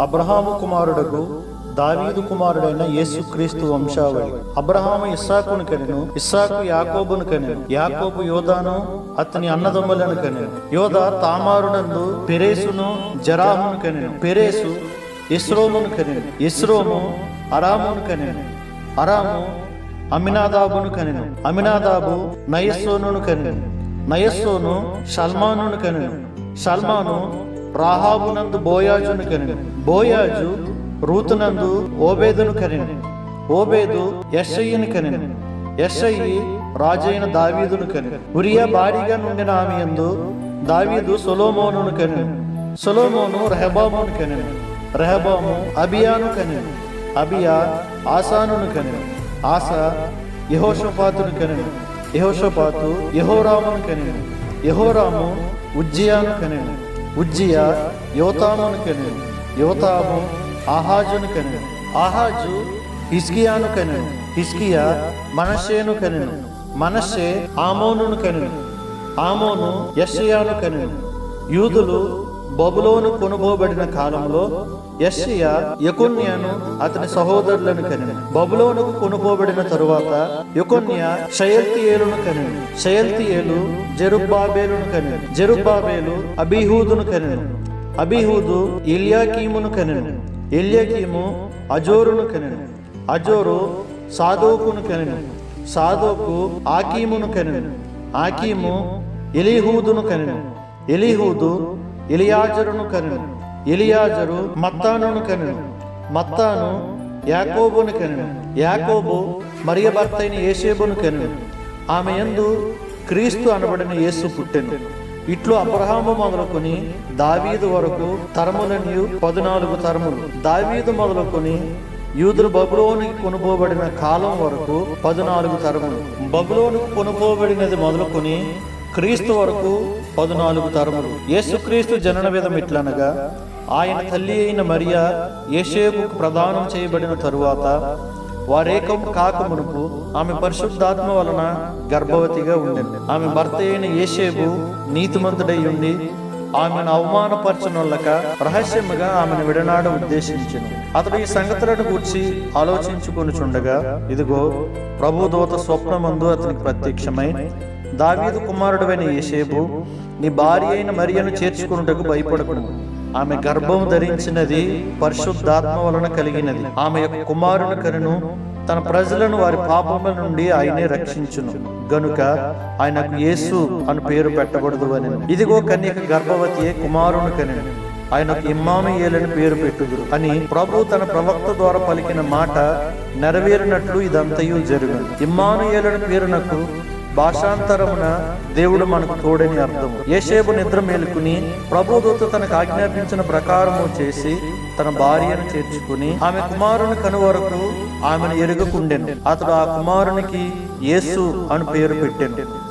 అబ్రహాము కుమారుడకు దావీదు కుమారుడైన యేసుక్రీస్తు వంశావళి. అబ్రహాము ఇస్సాకును కనెను ఇస్సాకు యాకోబును కనెను యాకోబు యోధాను అతని అన్నదమ్ములను కనెను. యోధ తామారునందు పెరేసును జరాహును కనెను. పెరేసు ఇస్రోమును కనెను. ఇస్రోము అరామును కనెను. అరాము అమినాదాబును కనెను. అమినాదాబు నయస్సోను కనెను. నయస్సోను షల్మానును కనెను. షల్మాను రాహాబునందు బోయాజును కనెను బోయాజు రూతునందు ఓబేదును కనెను ఓబేదు యెషయిని కనెను యెషయి రాజైన దావీదును కనెను ఉరియా భారీగా నుండిన ఆమె ఎందు దావీదు సొలోమోనును కనెను సొలోమోను రెహబామును కనెను రెహబాము అబియాను కనెను అబియా ఆసానును కనెను ఆస యహోషపాతును కనెను యహోషపాతు యహోరామును కనెను యహోరాము ఉజ్జియాను కనెను ఉజ్జియా యోతామును కనెను యోతాము ఆహాజును కనెను ఆహాజు హిస్కియాను కనెను హిస్కియా మనషేను కనెను మనషే ఆమోనును కనెను ఆమోను యషయాను కనెను యూదులు బబులోను కొనుగోబడిన కాలంలో యషియా యకున్యాను అతని సహోదరులను కనెను బబులోనుకు కొనుగోబడిన తరువాత యకున్య షయల్తియేలును కనెను షయల్తియేలు జెరుబ్బాబేలును కనెను జెరుబ్బాబేలు అబీహూదును కనెను అబీహూదు ఇల్యాకీమును కనెను ఎల్యాకీము అజోరును కనెను అజోరు సాదోకును కనెను సాదోకు ఆకీమును కనెను ఆకీము ఎలీహూదును కనెను ఎలీహూదు ఎలియాజరును కనెను. ఎలియాజరు మత్తానును కనెను. మత్తాను యాకోబును కనెను. యాకోబు మరియ భర్త అయిన ఏసేబును కనెను. ఆమె యందు క్రీస్తు అనబడిన యేసు పుట్టెను. ఇట్లు అబ్రహాము మొదలుకొని దావీదు వరకు తరములని పద్నాలుగు తరములు. దావీదు మొదలుకొని యూదులు బబులోనికి కొనుపోబడిన కాలం వరకు పద్నాలుగు తరములు. బబులోనికి కొనుపోబడినది మొదలుకొని క్రీస్తు వరకు పదునాలుగు తరములు. యేసుక్రీస్తు జనన విధం ఇట్లనగా ఆయన తల్లి అయిన మరియా యేషేబుకు ప్రదానం చేయబడిన తరువాత వారేకం కాకమునుపు ఆమె పరిశుద్ధాత్మ వలన గర్భవతిగా ఉండింది. ఆమె భర్త అయిన యేషేబు నీతిమంతుడై ఉండి ఆమెను అవమానపరచనొల్లక రహస్యముగా ఆమెను విడనాడ ఉద్దేశించెను. అతడు ఈ సంగతులను గూర్చి ఆలోచించుకొనుచుండగా ఇదిగో ప్రభుదూత స్వప్నమందు అతనికి ప్రత్యక్షమై దావీదు కుమారుడైన యేషేబు నీ భార్య అయిన మరియను చేర్చుకున్నటకు భయపడకును ఆమె గర్భం ధరించినది పరిశుద్ధాత్మ వలన కలిగినది. ఆమె యొక్క కుమారుని కనును తన ప్రజలను వారి పాపముల నుండి ఆయనే రక్షించును. గనుక ఆయనకు యేసు అని పేరు పెట్టకూడదు అని ఇదిగో కన్యక గర్భవతియే కుమారుని కనెను. ఆయనకు ఇమ్మామయ్యేలని పేరు పెట్టుదురు. అని ప్రభు తన ప్రవక్త ద్వారా పలికిన మాట నెరవేరినట్లు ఇదంతయు జరుగును. ఇమ్మానుయేలని పేరునకు భాషాంతరమున దేవుడు మనకు తోడని అర్థం ఏషేబు నిద్ర మేలుకుని ప్రభుదూత తనకు ఆజ్ఞాపించిన ప్రకారము చేసి తన భార్యను చేర్చుకుని ఆమె కుమారుని కను వరకు ఆమెను ఎరుగకుండెను. అతడు ఆ కుమారునికి యేసు అని పేరు పెట్టాను.